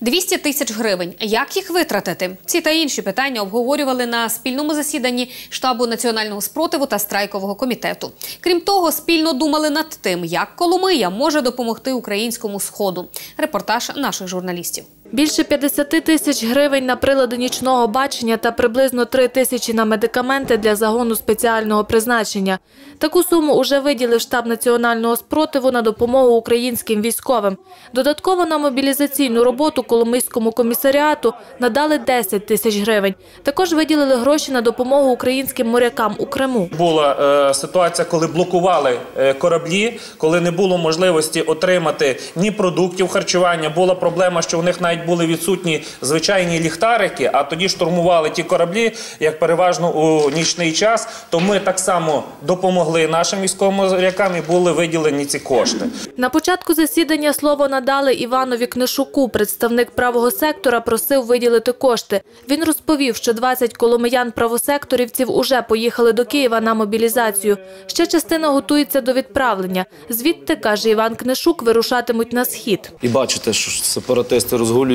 200 тисяч гривень. Як їх витратити? Ці та інші питання обговорювали на спільному засіданні штабу національного спротиву та страйкового комітету. Крім того, спільно думали над тим, як Коломия може допомогти українському сходу. Репортаж наших журналістів. Більше 50 тисяч гривень на прилади нічного бачення та приблизно 3 тисячі на медикаменти для загону спеціального призначення. Таку суму уже виділив штаб національного спротиву на допомогу українським військовим. Додатково на мобілізаційну роботу Коломийському комісаріату надали 10 тисяч гривень. Також виділили гроші на допомогу українським морякам у Криму. Була е, ситуація, коли блокували е, кораблі, коли не було можливості отримати ні продуктів харчування. Була проблема, що у них навіть були відсутні звичайні ліхтарики, а тоді штурмували ті кораблі, як переважно у нічний час. То ми так само допомогли нашим військовим морякам і були виділені ці кошти. На початку засідання слово надали Іванові Книшуку. Представник правого сектора просив виділити кошти. Він розповів, що 20 коломиян-правосекторівців уже поїхали до Києва на мобілізацію. Ще частина готується до відправлення. Звідти, каже Іван Книшук, вирушатимуть на схід. І бачите, що сепаратисти розгулюють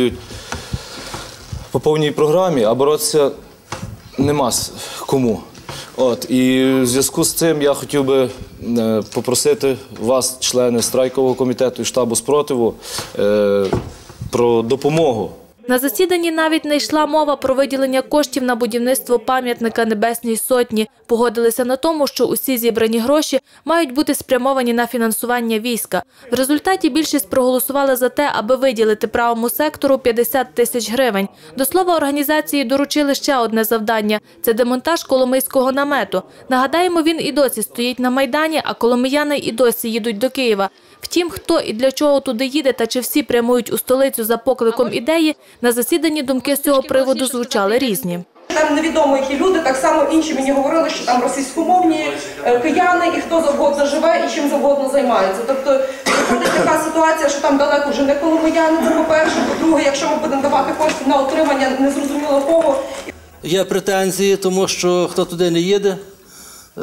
по повній програмі, а боротися нема кому. От, і в зв'язку з цим я хотів би е, попросити вас, члени страйкового комітету і штабу спротиву, е, про допомогу На засіданні навіть не йшла мова про виділення коштів на будівництво пам'ятника Небесній Сотні. Погодилися на тому, що усі зібрані гроші мають бути спрямовані на фінансування війська. В результаті більшість проголосували за те, аби виділити правому сектору 50 тисяч гривень. До слова, організації доручили ще одне завдання – це демонтаж Коломийського намету. Нагадаємо, він і досі стоїть на Майдані, а коломияни і досі їдуть до Києва. Втім, хто і для чого туди їде та чи всі прямують у столицю за покликом ідеї, на засіданні думки з цього приводу звучали різні. Там невідомо, які люди, так само інші мені говорили, що там російськомовні е, кияни і хто завгодно живе і чим завгодно займається. Тобто виходить така ситуація, що там далеко вже не коломияни, це по-перше. По-друге, якщо ми будемо давати кошти на отримання незрозуміло кого, Є претензії, тому що хто туди не їде,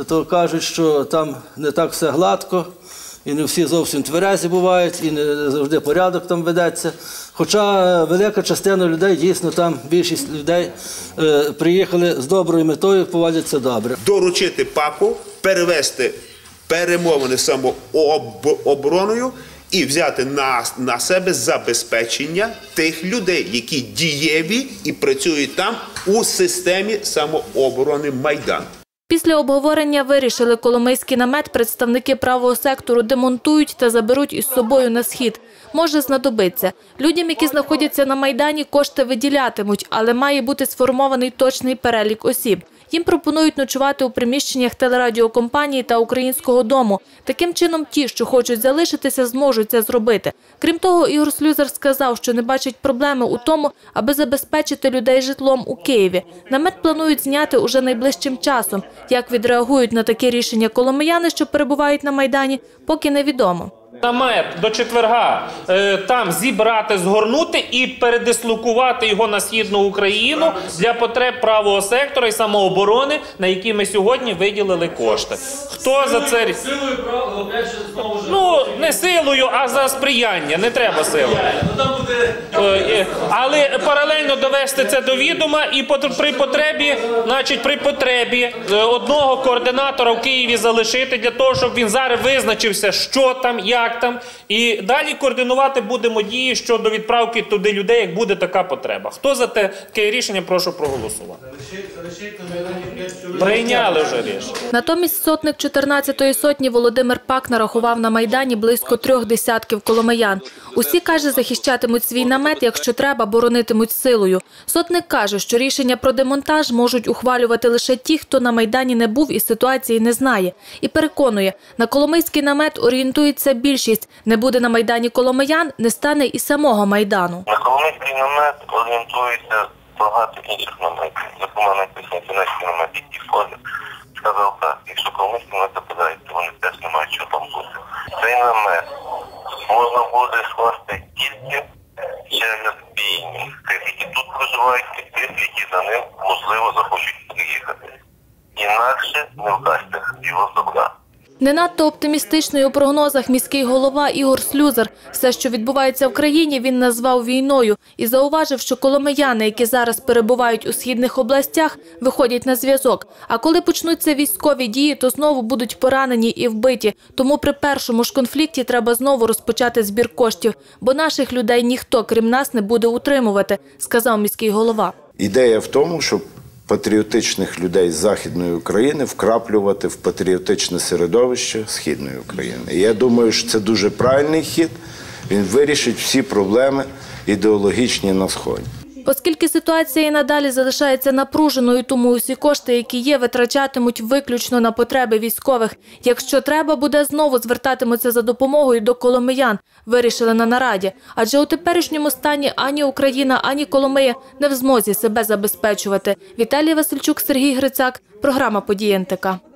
то кажуть, що там не так все гладко, і не всі зовсім тверезі бувають, і не завжди порядок там ведеться. Хоча велика частина людей, дійсно, там більшість людей е, приїхали з доброю метою, поводяться добре. доручити ПАПу перевести перемовини самообороною і взяти на, на себе забезпечення тих людей, які дієві і працюють там у системі самооборони Майдан. Після обговорення вирішили, Коломийський намет представники правого сектору демонтують та заберуть із собою на схід. Може знадобиться. Людям, які знаходяться на Майдані, кошти виділятимуть, але має бути сформований точний перелік осіб. Їм пропонують ночувати у приміщеннях телерадіокомпанії та українського дому. Таким чином, ті, що хочуть залишитися, зможуть це зробити. Крім того, Ігор Слюзар сказав, що не бачить проблеми у тому, аби забезпечити людей житлом у Києві. Намет планують зняти уже найближчим часом. Як відреагують на таке рішення коломияни, що перебувають на Майдані, поки невідомо. Намет до четверга е, там зібрати, згорнути і передислокувати його на східну Україну для потреб правого сектора і самооборони, на які ми сьогодні виділили кошти. Хто за це Силою прав, знову ж. ну не силою, а за сприяння. Не треба сили. Ну Е, е, Але паралельно довести це до відома і при потребі, значить, при потребі одного координатора в Києві залишити для того, щоб він зараз визначився, що там, як там, і далі координувати будемо дії щодо відправки туди людей, як буде така потреба. Хто за те- таке рішення, прошу проголосувати. Прийняли вже рішення. Натомість сотник 14-ї сотні Володимир Пак нарахував на Майдані близько трьох десятків коломиян. Усі, каже, захищатимуть свій намет, якщо треба, боронитимуть силою. Сотник каже, що рішення про демонтаж можуть ухвалювати лише ті, хто на Майдані не був і ситуації не знає. І переконує, на коломийський намет орієнтується більшість. Не буде на Майдані коломиян, не стане і самого Майдану. На Коломийський намет орієнтується багато інших наметів. Зокрема, написано Кінецький намет, які входять. Сказав так, якщо Коломийський намет западає, то вони теж не мають що там бути. Цей намет можна буде скласти тільки через бійних, тих, які тут проживають, і тих, які за ним, можливо, захочуть приїхати. Інакше не вдасться його забрати. Не надто оптимістичний у прогнозах міський голова Ігор Слюзар. Все, що відбувається в країні, він назвав війною і зауважив, що коломияни, які зараз перебувають у східних областях, виходять на зв'язок. А коли почнуться військові дії, то знову будуть поранені і вбиті. Тому при першому ж конфлікті треба знову розпочати збір коштів, бо наших людей ніхто, крім нас, не буде утримувати, сказав міський голова. Ідея в тому, щоб патріотичних людей Західної України вкраплювати в патріотичне середовище Східної України. І я думаю, що це дуже правильний хід. Він вирішить всі проблеми ідеологічні на сході. Оскільки ситуація і надалі залишається напруженою, тому усі кошти, які є, витрачатимуть виключно на потреби військових. Якщо треба, буде знову звертатимуться за допомогою до коломиян, вирішили на нараді. Адже у теперішньому стані ані Україна, ані Коломия не в змозі себе забезпечувати. Віталій Васильчук, Сергій Грицак. Програма «Події НТК».